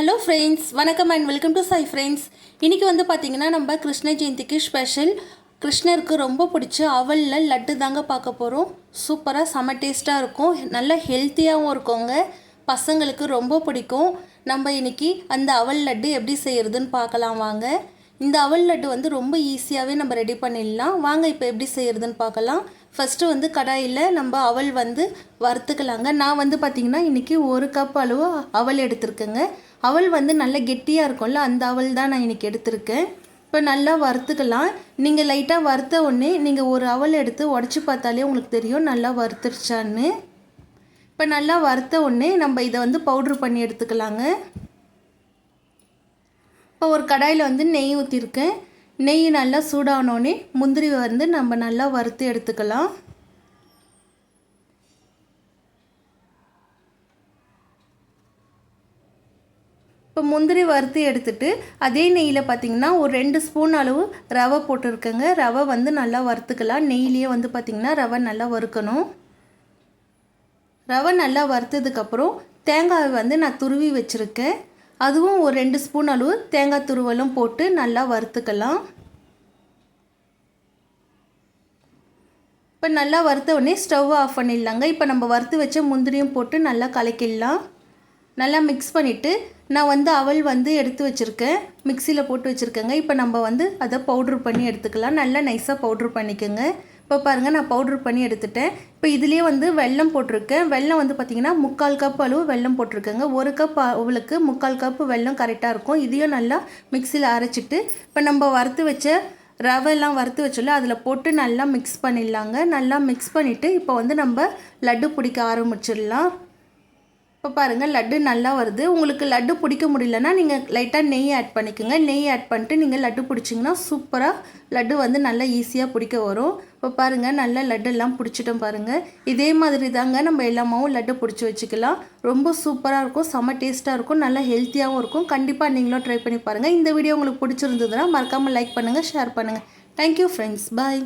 Hello friends வணக்கம் and welcome to Sai friends இன்றைக்கி வந்து பார்த்திங்கன்னா நம்ம கிருஷ்ண ஜெயந்திக்கு ஸ்பெஷல் கிருஷ்ணருக்கு ரொம்ப பிடிச்ச அவலில் லட்டு தாங்க பார்க்க போகிறோம் சூப்பராக செம டேஸ்ட்டாக இருக்கும். நல்ல ஹெல்த்தியாகவும் இருக்குங்க. பசங்களுக்கு ரொம்ப பிடிக்கும். நம்ம இன்றைக்கி அந்த அவல் லட்டு எப்படி செய்கிறதுன்னு பார்க்கலாம் வாங்க. இந்த அவல் லட்டு வந்து ரொம்ப ஈஸியாகவே நம்ம ரெடி பண்ணிடலாம். வாங்க இப்போ எப்படி செய்கிறதுன்னு பார்க்கலாம். ஃபஸ்ட்டு வந்து கடாயில் நம்ம அவல் வந்து வறுத்துக்கலாங்க. நான் வந்து பார்த்திங்கன்னா இன்றைக்கி ஒரு கப் அளவு அவல் எடுத்திருக்கேங்க. அவல் வந்து நல்ல கெட்டியாக இருக்கும்ல அந்த அவள் தான் நான் இன்றைக்கி எடுத்திருக்கேன். இப்போ நல்லா வறுத்துக்கலாம். நீங்கள் லைட்டாக வறுத்த உடனே நீங்கள் ஒரு அவல் எடுத்து உடச்சி பார்த்தாலே உங்களுக்கு தெரியும் நல்லா வறுத்துருச்சான்னு. இப்போ நல்லா வறுத்த உடனே நம்ம இதை வந்து பவுட்ரு பண்ணி எடுத்துக்கலாங்க. இப்போ ஒரு கடாயில் வந்து நெய் ஊற்றிருக்கேன் நெய் நல்லா சூடானோடனே முந்திரி வந்து நம்ம நல்லா வறுத்து எடுத்துக்கலாம். இப்போ முந்திரி வறுத்து எடுத்துட்டு அதே நெய்யில் பார்த்தீங்கன்னா ஒரு ரெண்டு ஸ்பூன் அளவு ரவை போட்டிருக்கேங்க. ரவை வந்து நல்லா வறுத்துக்கலாம். நெய்லேயே வந்து பார்த்திங்கன்னா ரவை நல்லா வறுக்கணும். ரவை நல்லா வறுத்ததுக்கப்புறம் தேங்காய் வந்து நான் துருவி வச்சுருக்கேன். அதுவும் ஒரு ரெண்டு ஸ்பூன் அளவு தேங்காய் துருவலும் போட்டு நல்லா வறுத்துக்கலாம். இப்போ நல்லா வறுத்த உடனே ஸ்டவ் ஆஃப் பண்ணிடலாங்க. இப்போ நம்ம வறுத்து வச்ச முந்திரியும் போட்டு நல்லா கலக்கிடலாம். நல்லா மிக்ஸ் பண்ணிவிட்டு நான் வந்து அவல் வந்து எடுத்து வச்சுருக்கேன். மிக்சியில் போட்டு வச்சுருக்கேங்க. இப்போ நம்ம வந்து அதை பவுட்ரு பண்ணி எடுத்துக்கலாம். நல்லா நைஸாக பவுட்ரு பண்ணிக்கோங்க. இப்போ பாருங்கள் நான் பவுட்ரு பண்ணி எடுத்துட்டேன். இப்போ இதுலேயே வந்து வெல்லம் போட்டிருக்கேன். வெல்லம் வந்து பார்த்திங்கன்னா முக்கால் கப் அளவு வெல்லம் போட்டிருக்கேங்க. ஒரு கப் அவளுக்கு முக்கால் கப் வெல்லம் கரெக்டாக இருக்கும். இதையும் நல்லா மிக்சியில் அரைச்சிட்டு இப்போ நம்ம வறுத்து வச்ச ரவெல்லாம் வறுத்து வச்சோல்ல அதில் போட்டு நல்லா மிக்ஸ் பண்ணிடலாங்க. நல்லா மிக்ஸ் பண்ணிவிட்டு இப்போ வந்து நம்ம லட்டு பிடிக்க ஆரம்பிச்சிடலாம். இப்போ பாருங்கள் லட்டு நல்லா வருது. உங்களுக்கு லட்டு பிடிக்க முடியலன்னா நீங்கள் லைட்டாக நெய் ஆட் பண்ணிக்கோங்க. நெய் ஆட் பண்ணிட்டு நீங்கள் லட்டு பிடிச்சிங்கன்னா சூப்பராக லட்டு வந்து நல்லா ஈஸியாக பிடிக்க வரும். இப்போ பாருங்கள் நல்லா லட்டெல்லாம் பிடிச்சிட்டோம் பாருங்கள் இதே மாதிரி தாங்க நம்ம எல்லாமாவும் லட்டு பிடிச்சி வச்சுக்கலாம். ரொம்ப சூப்பராக இருக்கும் செம்ம டேஸ்ட்டாக இருக்கும் நல்லா ஹெல்த்தியாகவும் இருக்கும். கண்டிப்பாக நீங்களும் ட்ரை பண்ணி பாருங்கள் இந்த வீடியோ உங்களுக்கு பிடிச்சிருந்ததுன்னா மறக்காமல் லைக் பண்ணுங்கள் ஷேர் பண்ணுங்கள் தேங்க்யூ ஃப்ரெண்ட்ஸ் பாய்